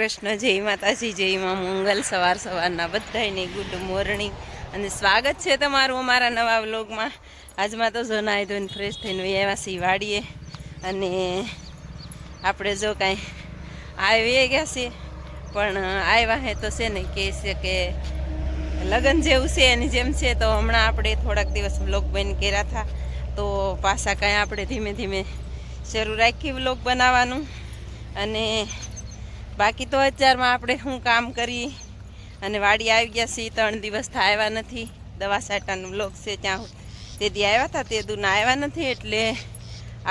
કૃષ્ણ જય માતાજી, જય માં મંગલ, સવાર સવારના બધાને ગુડ મોર્નિંગ. અને સ્વાગત છે તમારું અમારા નવા વ્લોગમાં. આજમાં તો જો નાહી ધોઈને ફ્રેશ થઈને આવ્યા વાડીએ. અને આપણે જો કાંઈ આવી ગયા છીએ, પણ આવ્યા હે તો છે ને કહે છે કે લગ્ન જેવું છે એની જેમ છે. તો હમણાં આપણે થોડાક દિવસ વ્લોગ બંધ કર્યા હતા. તો પાછા કાંઈ આપણે ધીમે ધીમે શરૂ રાખી વ્લોગ બનાવવાનું. અને બાકી તો અત્યારમાં આપણે શું કામ કરી? અને વાડી આવી ગયા છીએ ત્રણ દિવસ થાય આવ્યા નથી. દવા સાટાનું બ્લોક છે ત્યાં તેથી આવ્યા હતા તે દૂના આવ્યા નથી એટલે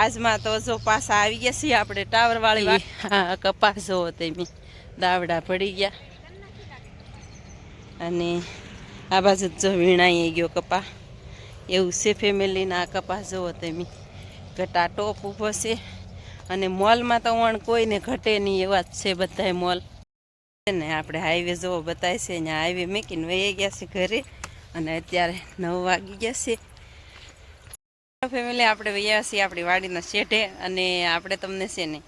આજમાં તો જો પાછા આવી ગયા છીએ આપણે ટાવરવાળી હા કપાસ જોવો તેમી દાવડા પડી ગયા. અને આ બાજુ જો વીણાઈ ગયો કપા એવું છે ફેમિલીના કપાસ જોવો તેમી ઘટા ટોપ ઊભો છે. અને મોલમાં તો વણ કોઈને ઘટે નહીં, એવા જ છે બધાય મોલ. ને, આપણે હાઈવે જોવો બતાય છે અહીંયા હાઈવે મૂકીને વહી ગયા છે ઘરે, અને અત્યારે નવ વાગી ગયા છે. ફેમિલી આપણે વૈયા છીએ આપણી વાડીના શેઢે, અને આપણે તમને છે ને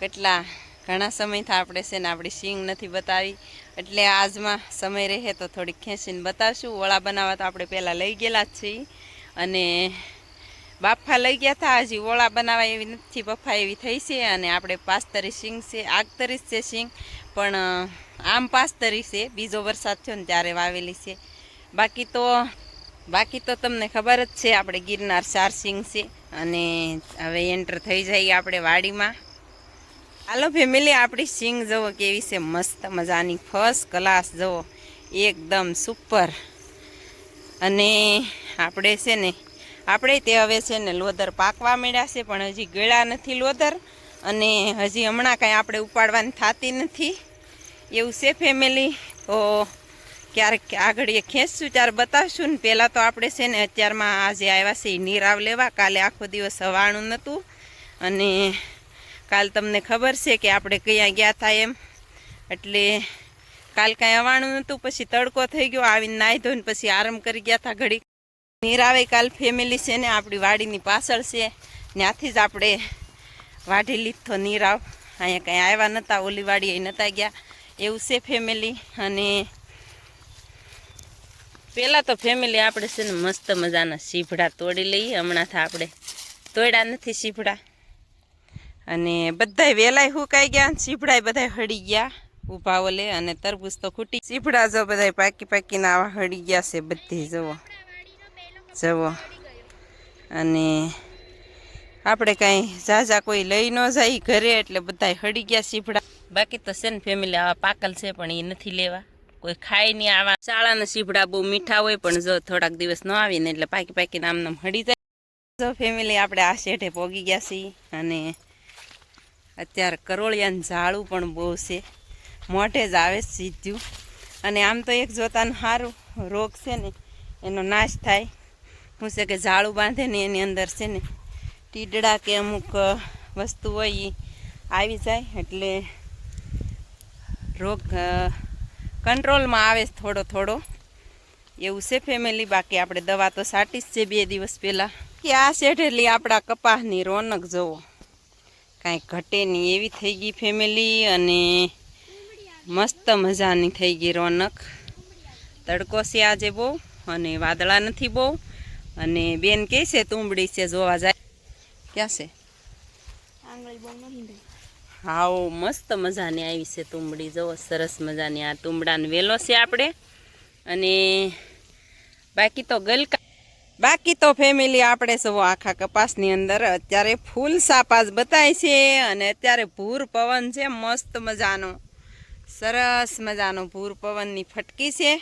કેટલા ઘણા સમયથી આપણે છે ને આપણી સિંગ નથી બતાવી. એટલે આજમાં સમય રહે તો થોડીક ખેંચીને બતાવશું. ઓળા બનાવવા તો આપણે પહેલાં લઈ ગયેલા જ છીએ. અને બાફા લઈ ગયા હતા હજી ઓળા બનાવવા એવી નથી બફા એવી થઈ છે અને આપણે પાસ્તરી સિંગ છે, આગતરી છે સિંગ પણ આમ પાસ્તરી છે. બીજો વરસાદ થયો ને ત્યારે વાવેલી છે. બાકી તો બાકી તો તમને ખબર જ છે, આપણે ગિરનાર ચાર સિંગ છે અને હવે એન્ટર થઈ જઈએ આપણે વાડીમાં. હાલો ફેમિલી, આપણી સિંગ જુઓ કેવી છે. મસ્ત મજાની ફર્સ્ટ ક્લાસ જુઓ. એકદમ સુપર અને આપણે છે ને આપણે તે હવે છે ને લોદર પાકવા માંડ્યા છે, પણ હજી ગળા નથી લોદર અને હજી હમણાં કાંઈ આપણે ઉપાડવાની થતી નથી. એવું છે ફેમિલી તો ક્યારેક આગળ એ ખેંચશું, ત્યારે બતાવશું ને. પહેલાં તો આપણે છે ને અત્યારમાં આજે આવ્યા છે એ નીરાવ લેવા. કાલે આખો દિવસ હવાણું નહોતું. અને કાલ તમને ખબર છે કે આપણે ક્યાં ગયા હતા એમ. એટલે કાલ કાંઈ હવાણું નહોતું, પછી તડકો થઈ ગયો, આવીને નાહી ધોઈને પછી આરામ કરી ગયા હતા ઘડી નીરાવે કાલ ફેમિલી છે ને આપણી વાડીની પાછળ છે. ત્યાંથી જ આપણે વાઢી લીધો નીરાવ અહીંયા કંઈ આવ્યા નહોતા ઓલી અહીં નહોતા ગયા. એવું છે ફેમિલી અને પહેલાં તો ફેમિલી આપણે છે ને મસ્ત મજાના સીભડા તોડી લઈએ. હમણાંથી આપણે તોડ્યા નથી સીભડા અને બધાય વેલાય હુકાઈ ગયા સીભડાય બધાય હળી ગયા ઊભા ઓલે. અને તરબૂચ તો ખૂટી. સીભડા જો બધાય પાકી પાકીને આવા હળી ગયા છે બધી, જુઓ. જુઓ અને આપણે કાંઈ ઝાઝા કોઈ લઈ ન જાય ઘરે, એટલે બધાય હળી ગયા સીભડા બાકી તો છે ને ફેમિલી આવા પાકલ છે, પણ એ નથી લેવા. કોઈ ખાય નહીં આવા. શાળાના સીભડા બહુ મીઠા હોય, પણ જો થોડાક દિવસ ન આવીને, એટલે પાકી પાકીને આમ નામ હળી જાય. જો ફેમિલી આપણે આ શેઠે પોગી ગયા છીએ, અને અત્યારે કરોળિયાનું ઝાડું પણ બહુ છે. મોઢે જ આવે સીધું. અને આમ તો એક જોતાનું સારું રોગ છે ને, એનો નાશ થાય. શું છે કે ઝાડું બાંધે ને એની અંદર છે ને ટીડડા કે અમુક વસ્તુ હોય એ આવી જાય એટલે રોગ કંટ્રોલમાં આવે થોડો થોડો. એવું છે ફેમિલી બાકી આપણે દવા તો સાટી જ છે બે દિવસ પહેલાં. કે આ શેઠેલી આપણા કપાસની રોનક જુઓ કાંઈ ઘટે નહીં, એવી થઈ ગઈ ફેમિલી અને મસ્ત મજાની થઈ ગઈ રોનક. તડકો છે આજે બહુ અને વાદળા નથી બહુ. અને બેન કહે છે તુંબડી છે જોવા જાય. ક્યાં છે? હાવ મસ્ત મજાની આવી છે તુંબડી જુઓ સરસ મજાની આ તુંબડાનો વેલો છે આપણે. અને બાકી તો ગલકા બાકી તો ફેમિલી આપણે સૌ આખા કપાસની અંદર અત્યારે ફૂલ સાપાસ બતાય છે અને અત્યારે ભૂર પવન છે મસ્ત મજાનો. સરસ મજાનો ભૂર પવનની ફટકી છે.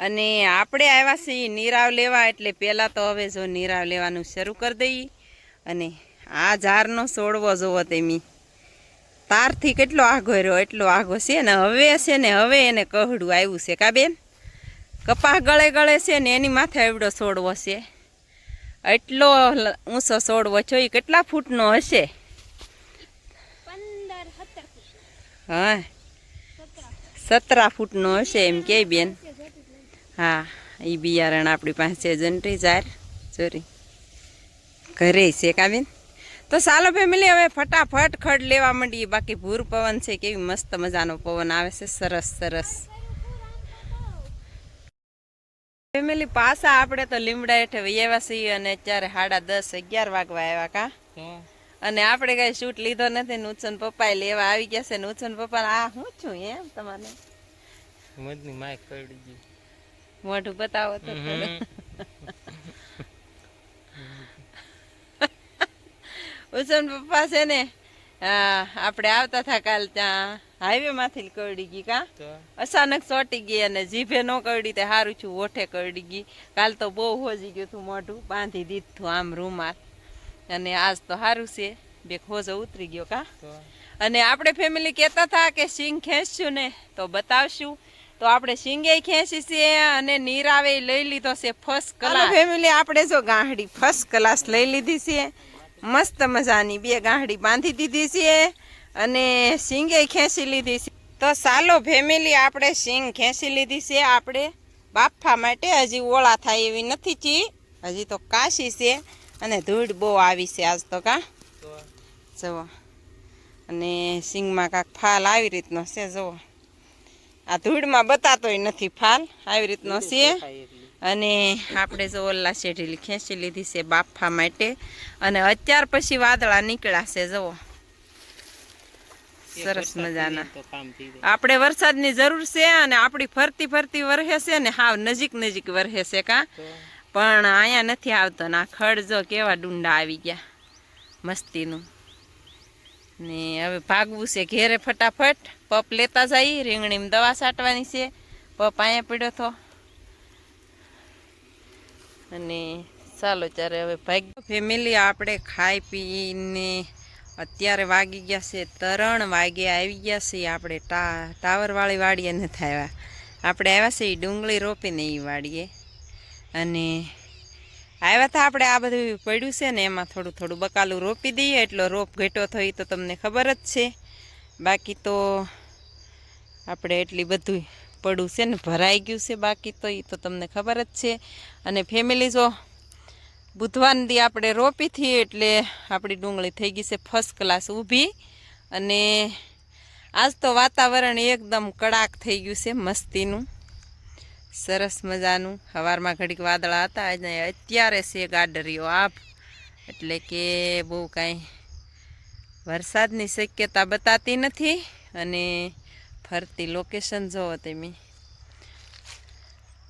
અને આપણે આવ્યા છીએ નીરાવ લેવા એટલે પહેલાં તો હવે જો નીરાવ લેવાનું શરૂ કરી દઈએ. અને આ ઝારનો છોડવો જોવો તેમી. તારથી કેટલો આઘો રહ્યો એટલો આઘો છે ને હવે છે ને હવે એને કહડું આવ્યું છે. કા બેન? કપાસ ગળે ગળે છે ને એની માથે એવડો છોડવો છે. એટલો ઊંચો છોડવો છો એ કેટલા ફૂટનો હશે? હા. સતરા ફૂટનો હશે એમ કે બેન. હા એ બિયારણ આપણી પાસે જંટરી ચોરી ઘરે છે કાબીન. તો ચાલો ફેમિલી હવે ફટાફટ ખડ લેવા માંડીએ. બાકી ભૂર પવન છે, કેવી મસ્ત મજાનો પવન આવે છે, સરસ સરસ. ફેમિલી પાછા આપણે તો લીમડા હેઠે વૈયા છીએ અને અત્યારે સાડા દસ, અગિયાર વાગવા આવ્યા કા? અને આપણે કઈ શૂટ લીધો નથી, નુચન પપ્પા લેવા આવી ગયા છે. નુચન પપ્પા આ હું છું એમ તમારે? મજની માય કરડી ગઈ. મોઢું બતાવો તો ઉસન પપ્પા છે ને આપણે આવતા હતા કાલ ત્યાં હાઈવે માંથી કરડી ગઈ કા? અચાનક ચોટી ગઈ અને જીભે ન કરડી તે સારું છું ઓઠે કરડી ગઈ. કાલ તો બહુ હોજી ગયું હતું મોઢું બાંધી દીધું આમ રૂમાલ. અને આજ તો સારું છે બે ખોજો ઉતરી ગયો કા? અને આપણે ફેમિલી કહેતા હતા કે સિંગ ખેંચશું ને તો બતાવશું. તો આપણે શિંગે ખેંચી છે અને નીરાવે લઈ લીધો છે ફર્સ્ટ ક્લાસ ફેમિલી આપણે જો ગાંહડી ફર્સ્ટ ક્લાસ લઈ લીધી છે. મસ્ત મજાની બે ગાંહડી બાંધી દીધી છે અને સિંગે ખેંચી લીધી છે. તો ચાલો ફેમિલી આપણે સિંગ ખેંચી લીધી છે. આપણે બાફા માટે હજી ઓળા થાય એવી નથી ચી હજી તો કાશી છે અને ધૂળ બહુ આવી છે આજ તો કા. જુઓ. અને સિંગમાં કાંક ફાલ આવી રીતનો છે જુઓ. આ ધૂળમાં બતાતોય નથી ફાલ. આવી રીતનો છે અને આપણે જો ઓલા શેઢીલી ખેંચી લીધી છે બાફા માટે. અને અત્યાર પછી વાદળા નીકળાશે જુઓ. સરસ મજાના. આપણે વરસાદની જરૂર છે અને આપણી ફરતી ફરતી વરહે છે ને હાવ નજીક નજીક વરહે છે કાં. પણ અહીંયા નથી આવતો ના ખડ જો કેવા ડુંડા આવી ગયા. મસ્તીનું. ને હવે ભાગવું છે ઘેરે ફટાફટ. પપ લેતા જઈ, રીંગણીમાં દવા છાંટવાની છે. પપ અહીંયા પીડ્યો તો. અને ચાલો ત્યારે હવે ભાગ ફેમિલી આપણે ખાઈ પીને અત્યારે વાગી ગયા છે, ત્રણ વાગે આવી ગયા છે, આપણે ટા ટાવરવાળી વાડીએ નથી આવ્યા. આપણે આવ્યા છે એ ડુંગળી રોપીને એ વાડીએ. અને આવ્યા હતા આપણે, આ બધું પડ્યું છે ને, એમાં થોડું થોડું બકાલું રોપી દઈએ. એટલો રોપ ઘેટો થઈ તો તમને ખબર જ છે. બાકી તો આપણે એટલી બધું પડ્યું છે ને, ભરાઈ ગયું છે બાકી તો એ તો તમને ખબર જ છે. અને ફેમિલી જો બુધવારના દી આપણે રોપી થઈએ એટલે આપણી ડુંગળી થઈ ગઈ છે ફર્સ્ટ ક્લાસ ઊભી. અને આજ તો વાતાવરણ એકદમ કડાક થઈ ગયું છે, મસ્તીનું. સરસ મજાનું. સવારમાં ઘડીક વાદળા હતા. અને અત્યારે છે ગાડરીઓ આપ એટલે કે બહુ કાંઈ વરસાદની શક્યતા બતાતી નથી. અને ફરતી લોકેશન જોવો તમે.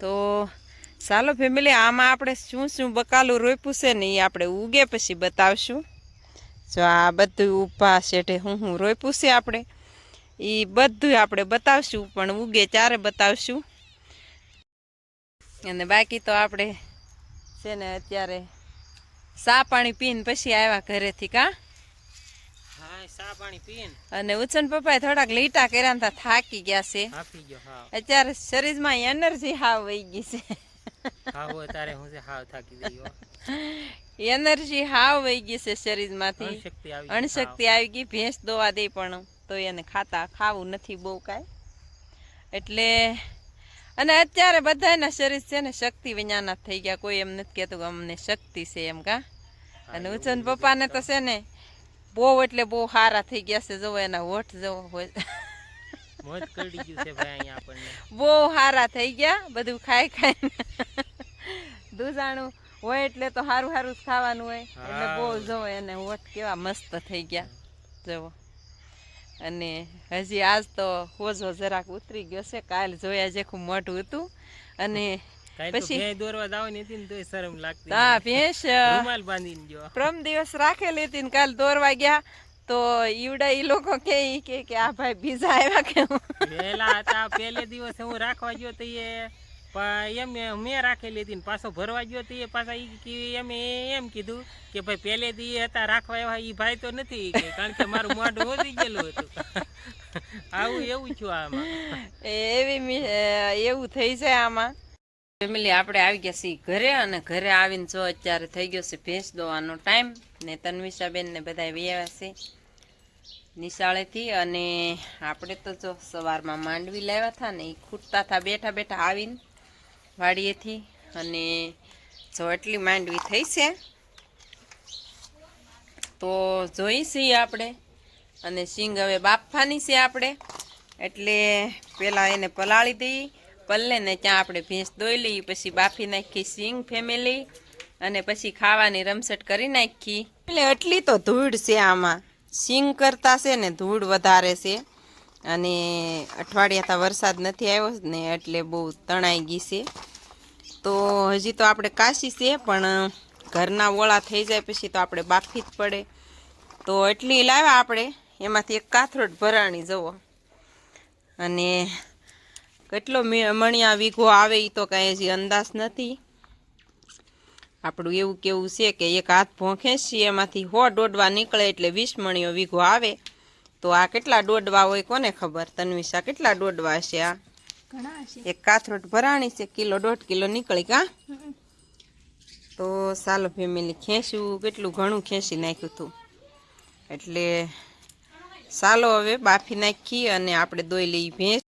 તો ચાલો ફેમિલી આમાં આપણે શું શું બકાલું રોપ્યું છે ને એ આપણે ઉગે પછી બતાવશું. જો આ બધું ઊભા શેઠે હું હું રોપ્યું છે આપણે. એ બધું આપણે બતાવશું, પણ ઉગે ત્યારે બતાવશું. અને બાકી તો આપણે છે ને અત્યારે સા પાણી પીને પછી આવ્યા ઘરેથી કા? અને ઉછન પપ્પાએ થોડાક લીટા કર્યા થાકી ગયા છે. અત્યારે શરીરમાં એનર્જી હાવ વહી ગઈ છે. એનર્જી હાવ વહી ગઈ છે શરીરમાંથી. માંથી અણશક્તિ આવી ગઈ ભેંસ દોવા દે પણ. તો એને ખાતા ખાવું નથી બહુ કાંઈ. એટલે અને અત્યારે બધાના શરીર છે ને શક્તિ વિજ્ઞાના થઈ ગયા. કોઈ એમ નથી કહેતું કે અમને શક્તિ છે એમ કા? અને ઉચન પપ્પાને તો છે ને બહુ એટલે બહુ સારા થઈ ગયા છે. જોવો એના હોઠ જવો હોય. બહુ સારા થઈ ગયા બધું ખાઈ ખાઈ દૂધાણું હોય એટલે તો સારું સારું જ ખાવાનું હોય. એટલે બહુ. જોવો એને હોઠ કેવા મસ્ત થઈ ગયા. જુઓ અને હજી આજ તો હોજો જરાક ઉતરી ગયો છે. કાલ જોયા જેખું મોઢું હતું. અને પછી- દોરવા દાવાની હતી ને તોય શરમ લાગતી હા ભેંસ રૂમાલ બાંધીને ગયો. પ્રમ દિવસ રાખેલી હતી ને કાલ દોરવા ગયા. તો ઈવડા ઈ લોકો કે ઈ કે કે આ ભાઈ બીજા આવ્યા કે પેલા હતા પહેલે દિવસે હું રાખવા ગયો તો એ પણ એમ મેં રાખેલી હતી ને પાછો ભરવા ગયો તો એ પાછા ઈ કે એમ એમ કીધું કે ભાઈ પહેલેથી હતા રાખવા એવા એ ભાઈ તો નથી કે કારણ કે મારું મોઢું વધી ગયેલું હતું. આવું એવું છું આમાં. એવી એવું થઈ જાય આમાં. ફેમિલી આપણે આવી ગયા છીએ ઘરે અને ઘરે આવીને જો અત્યારે થઈ ગયો છે ભેંસ દોવાનો ટાઈમ ને તન્વિષાબેન ને બધા વ્યાવ્યા છે નિશાળેથી અને આપણે તો જો સવારમાં માંડવી લાવ્યા હતા ને એ ખૂટતા હતા બેઠા બેઠા આવીને વાડીએથી અને જો એટલી માંડવી થઈ છે, તો જોઈ છીએ આપણે. અને સિંગ હવે બાફવાની છે આપણે. એટલે પહેલાં એને પલાળી દઈ, પલ્લે ને ત્યાં આપણે ભેંસ દોઈ લઈ, પછી બાફી નાખી સિંગ ફેમિલી, અને પછી ખાવાની રમસટ કરી નાખી. એટલે એટલી તો ધૂળ છે આમાં. સિંગ કરતા છે ને ધૂળ વધારે છે. અને અઠવાડિયાતા વરસાદ નથી આવ્યો ને એટલે બહુ તણાઈ ગઈ છે. તો હજી તો આપણે કાશી છે પણ ઘરના ઓળા થઈ જાય પછી તો આપણે બાફી જ પડે. તો એટલી લાવ્યા આપણે, એમાંથી એક કાથરોટ ભરાણી જવો અને કેટલો મણિયા વીઘો આવે એ તો કાંઈ હજી અંદાજ નથી. આપણું એવું કેવું છે કે એક હાથ ભોંખે છીએ એમાંથી હો દોડવા નીકળે એટલે વીસ મણિયો વીઘો આવે. તો આ કેટલા દોડવા હોય કોને ખબર? તન્વિશા કેટલા દોડવા છે આ? એક કાથરોટ ભરાણી છે કિલો દોઢ કિલો નીકળી કા? તો ચાલો ફેમિલી ખેંચ્યું કેટલું ઘણું ખેંચી નાખ્યું હતું એટલે ચાલો હવે બાફી નાખી અને આપણે દોઈ લઈ ભેંસ.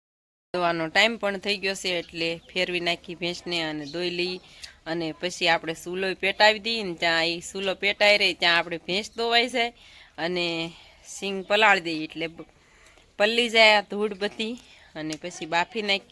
દોવાનો ટાઈમ પણ થઈ ગયો છે એટલે ફેરવી નાખી ભેંસને અને દોઈ લઈ. અને પછી આપણે સૂલો પેટાવી દઈએ ને ત્યાં એ સૂલો પેટાઈ રહી ત્યાં આપણે ભેંસ દોવાઈ જાય. અને સિંગ પલાળી દઈએ એટલે પલ્લી જાય ધૂળ બધી અને પછી બાફી નાખી.